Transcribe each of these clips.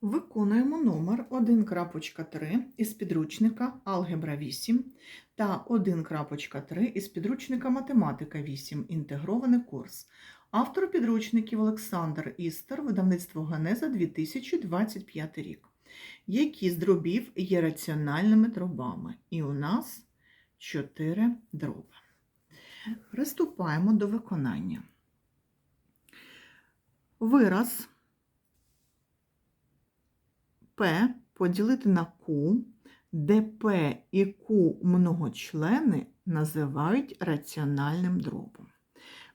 Виконуємо номер 1.3 із підручника Алгебра 8 та 1.3 із підручника Математика 8. Інтегрований курс. Автор підручників Олександр Істер, видавництво Генеза 2025 рік. Які з дробів є раціональними дробами? І у нас 4 дроби. Приступаємо до виконання. Вираз P поділити на Q, де P і Q многочлени називають раціональним дробом.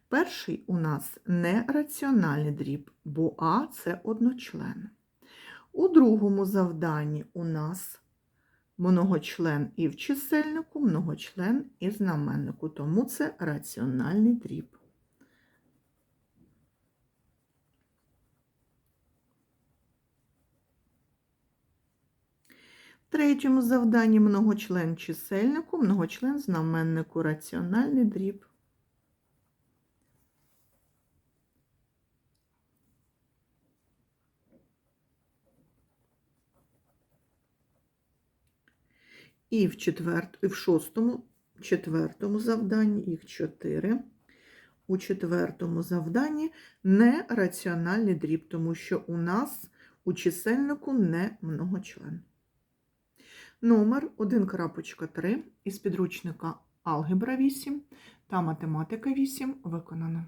Перший у нас не раціональний дріб, бо А це одночлен. У другому завданні у нас многочлен і в чисельнику, многочлен і в знаменнику, тому це раціональний дріб. Третьому завданні многочлен чисельнику, многочлен знаменнику, раціональний дріб. І в, четвер... і в шостому, четвертому завданні, їх чотири. У четвертому завданні не раціональний дріб, тому що у нас у чисельнику не многочлен. Номер 1.3 із підручника Алгебра 8 та Математика 8 виконано.